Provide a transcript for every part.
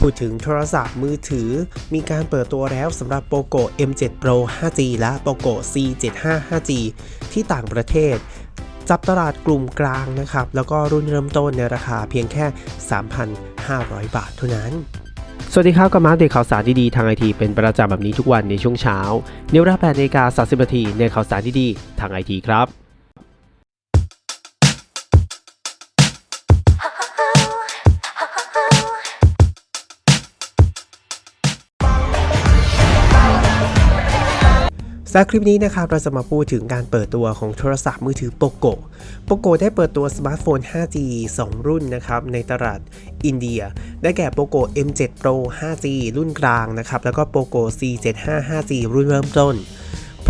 พูดถึงโทรศัพท์มือถือ มีการเปิดตัวแล้วสำหรับ POCO M7 Pro 5G และ POCO C75 5G ที่ต่างประเทศ จับตลาดกลุ่มกลางนะครับ แล้วก็รุ่นเริ่มต้นในราคาเพียงแค่ 3,500 บาทเท่านั้นสวัสดีครับกับมาเดตข่าวสารดีๆทางไอทีเป็นประจำแบบนี้ทุกวันในช่วงเช้าในเวลา8นาฬิกา30นาทีในข่าวสารดีๆทางไอทีครับ สำหรับคลิปนี้นะครับเราจะมาพูดถึงการเปิดตัวของโทรศัพท์มือถือ POCO POCO ได้เปิดตัวสมาร์ทโฟน 5G 2 รุ่นนะครับในตลาดอินเดีย ได้แก่ POCO M7 Pro 5G รุ่นกลางนะครับแล้วก็ POCO C75 5G รุ่นเริ่มต้น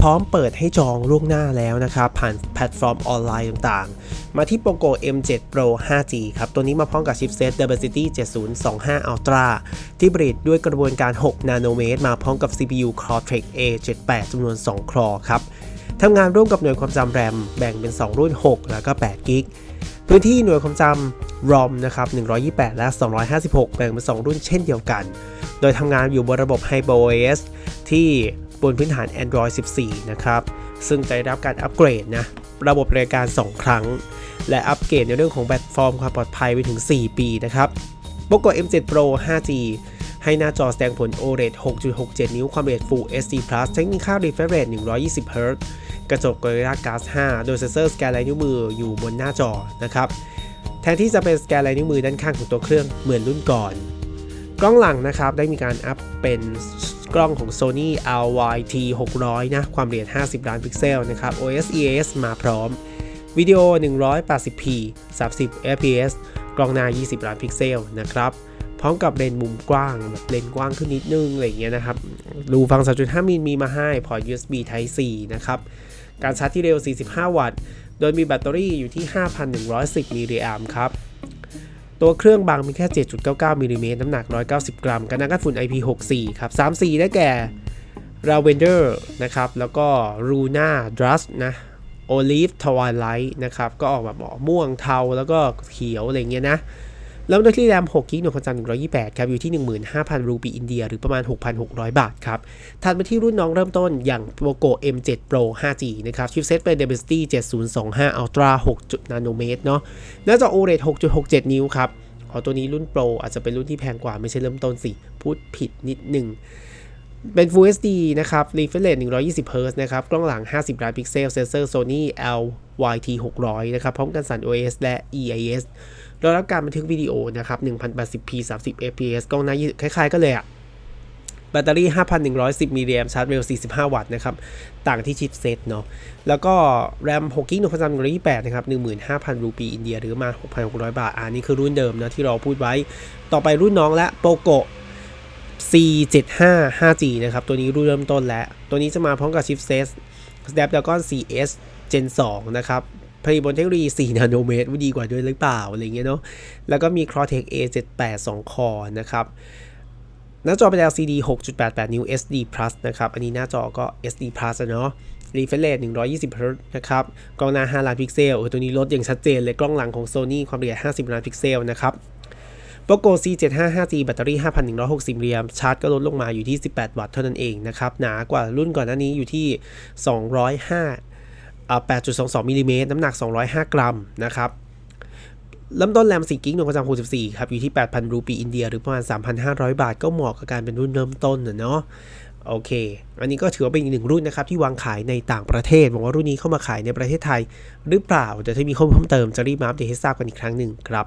พร้อมเปิดให้จองล่วงหน้าแล้วนะครับผ่านแพลตฟอร์มออนไลน์ต่างๆ มาที่ POCO M7 Pro 5G ครับ ตัวนี้มาพร้อมกับชิปเซต Dimensity 7025 Ultra ที่ผลิตด้วยกระบวนการ 6 นาโนเมตร มาพร้อมกับ CPU Cortex A78 จำนวน 2ครอครับทำงานร่วมกับหน่วยความจำแรมแบ่งเป็น 2 รุ่น 6 แล้วก็8กิกพื้นที่หน่วยความจำ ROM นะครับ 128 และ 256 แบ่งเป็น 2 รุ่นเช่นเดียวกัน โดยทำงานอยู่บนระบบ HyperOS ที่ บนพื้นฐาน Android 14 นะครับ ซึ่งจะได้รับการอัปเกรดนะ ระบบรายการ 2 ครั้ง และอัปเกรดในเรื่องของแพลตฟอร์มความปลอดภัยไปถึง 4 ปีนะครับ POCO M7 Pro 5G ให้หน้าจอแสดงผล OLED 6.67 นิ้วความละเอียด Full HD Plus เทคนิคค่า refresh rate 120 Hz กระจก Gorilla Glass 5 โดยเซนเซอร์สแกนลายนิ้วมืออยู่บนหน้าจอนะครับแทนที่จะเป็นสแกนลายนิ้วมือด้านข้างของตัวเครื่องเหมือนรุ่นก่อน กล้องหลังนะครับได้มีการอัพเป็น กล้องของ Sony RYT 600 นะ ความละเอียด 50 ล้านพิกเซลนะครับ OS EAS มาพร้อม วิดีโอ 180p 30 fps กล้องหน้า 20 ล้านพิกเซลนะครับ พร้อมกับเลนส์มุมกว้างแบบเลนส์กว้างขึ้นนิดนึงอะไรเงี้ยนะครับ รูฟัง 3.5 มิลมีมาให้ พอร์ต USB Type C นะครับ การชาร์จที่เร็ว 45 วัตต์ โดยมีแบตเตอรี่อยู่ที่ 5,110 มิลลิแอมป์ครับ ตัวเครื่องบางมีแค่ 7.99มิลลิเมตรน้ำหนัก 190 กรัม กันน้ำกันฝุ่น IP64 ครับ 3 สีได้แก่ Lavender นะครับ แล้วก็ Luna Dust นะ Olive Twilight นะครับ ก็ออกแบบม่วงเทาแล้วก็เขียวอะไรเงี้ยนะ แล้วด้วยที่แรม6กิกหน่วยความจำ128 ครับ อยู่ที่ 15,000 รูปีอินเดีย หรือประมาณ 6,600 บาทครับ ถัดมาที่รุ่นน้องเริ่มต้นอย่าง POCO M7 Pro 5G นะครับชิปเซตเป็น Dimensity 7025 Ultra 6นาโนเมตรเนาะหน้าจอ OLED 6.67 นิ้วครับอ๋อตัวนี้รุ่น Pro อาจจะเป็นรุ่นที่แพงกว่าไม่ใช่เริ่มต้นสิ พูดผิดนิดหนึ่งเป็น Full HD นะครับ refresh rate 120 Hz นะครับ กล้องหลัง 50 ล้านพิกเซล เซนเซอร์ Sony LYT 600 นะครับ พร้อมกันสั่น OS และ EIS รองรับการบันทึกวิดีโอนะครับ 1080p 30 fps กล้องหน้า20คล้ายๆกันเลยอะแบตเตอรี่ 5,110มิลลิแอมชาร์จเร็ว 45 วัตต์นะครับ ต่างที่ชิปเซตเนาะ แล้วก็แรม6กิกหน่วยความจำ128นะครับ 15,000 รูปี อินเดีย หรือมา 6,600 บาท อันนี้คือรุ่นเดิมนะที่เราพูดไว้ ต่อไปรุ่นน้องและ POCO C75 5G นะครับ ตัวนี้รุ่นเริ่มต้นแล้ว ตัวนี้จะมาพร้อมกับชิปเซต Snapdragon 4S Gen 2 นะครับ ผลิตบนเทคโนโลยี 4 นาโนเมตรดีกว่าด้วยหรือเปล่า อะไรเงี้ยเนาะ แล้วก็มี Cortex A78 2 คอนะครับหน้าจอเป็น LCD 6.88 นิ้ว SD Plus นะครับ อันนี้หน้าจอก็ SD Plus เนาะ refresh rate 120 Hz นะครับ กล้องหน้า 5 ล้านพิกเซลเออตัวนี้ลดอย่างชัดเจนเลย กล้องหลังของ Sony ความละเอียด 50 ล้านพิกเซลนะครับ POCO C75 5G แบตเตอรี่ 5,160มิลลิแอมป์ชาร์จก็ลดลงมาอยู่ที่ 18 วัตต์เท่านั้นเองนะครับ หนากว่ารุ่นก่อนหน้านี้อยู่ที่ 205 8.22มิลลิเมตรน้ำหนัก 205 กรัมนะครับเริ่มต้นแรม4กิกหน่วยความจำ64ครับอยู่ที่ 8,000 รูปีอินเดียหรือประมาณ 3,500 บาท ก็เหมาะกับการเป็นรุ่นเริ่มต้นนะเนาะโอเค อันนี้ก็ถือว่าเป็นอีกหนึ่งรุ่นนะครับที่วางขายในต่างประเทศหวังว่ารุ่นนี้เข้ามาขายในประเทศไทย หรือเปล่าจะถ้ามีข้อมูลเพิ่มเติมจะรีบมาอัปเดตให้ทราบกันอีกครั้งหนึ่งครับ